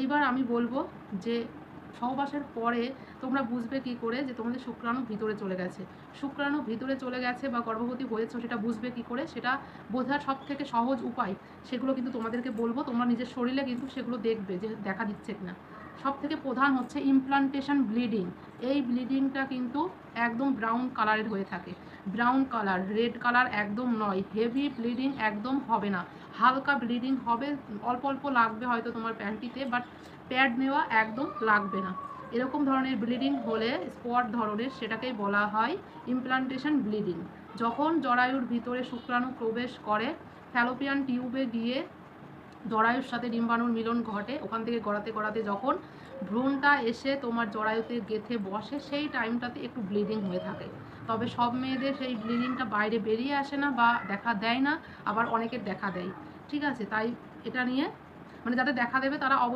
এইবার আমি বলব যে সহবাসের পরে তোমরা বুঝবে কি করে যে তোমাদের শুক্রাণু ভিতরে চলে গেছে। শুক্রাণু ভিতরে চলে গেছে বা গর্ভবতী হয়েছে সেটা বুঝবে কি করে? সেটা বোঝার সব থেকে সহজ উপায়, সেগুলো কিন্তু তোমাদেরকে বলব। তোমরা নিজের শরীরে কিন্তু সেগুলো দেখবে যে দেখা দিচ্ছে কিনা। সব থেকে প্রধান হচ্ছে ইমপ্লান্টেশন ব্লিডিং এই ব্লিডিংটা কিন্তু একদম ব্রাউন কালারের হয়ে থাকে। ব্রাউন কালার রেড কালার একদম নয়। হেভি ব্লিডিং একদম হবে না। হালকা ব্লিডিং হবে, অল্প অল্প লাগবে হয়তো তোমার প্যান্টিতে বাট প্যাড নেওয়া একদম লাগবে না। এরকম ধরনের ব্লিডিং হলে স্পট ধরনের সেটাকেই বলা হয় ইমপ্লান্টেশন ব্লিডিং যখন জরায়ুর ভিতরে শুক্রাণু প্রবেশ করে ফ্যালোপিয়ান টিউবে গিয়ে জরায়ুর সাথে ডিম্বাণুর মিলন ঘটে। ওখান থেকে গড়াতে গড়াতে যখন ভ্রূণটা এসে তোমার জরায়ুতে গেথে বসে, সেই টাইমটাতে একটু ব্লিডিং হয়ে থাকে। তবে সব মেয়েদের সেই ব্লিডিংটা বাইরে বেরিয়ে আসে না বা দেখা দেয় না, আবার অনেকের দেখা দেয়। ঠিক আছে? তাই এটা নিয়ে মানে যাদের দেখা দেবে তারা অবশ্যই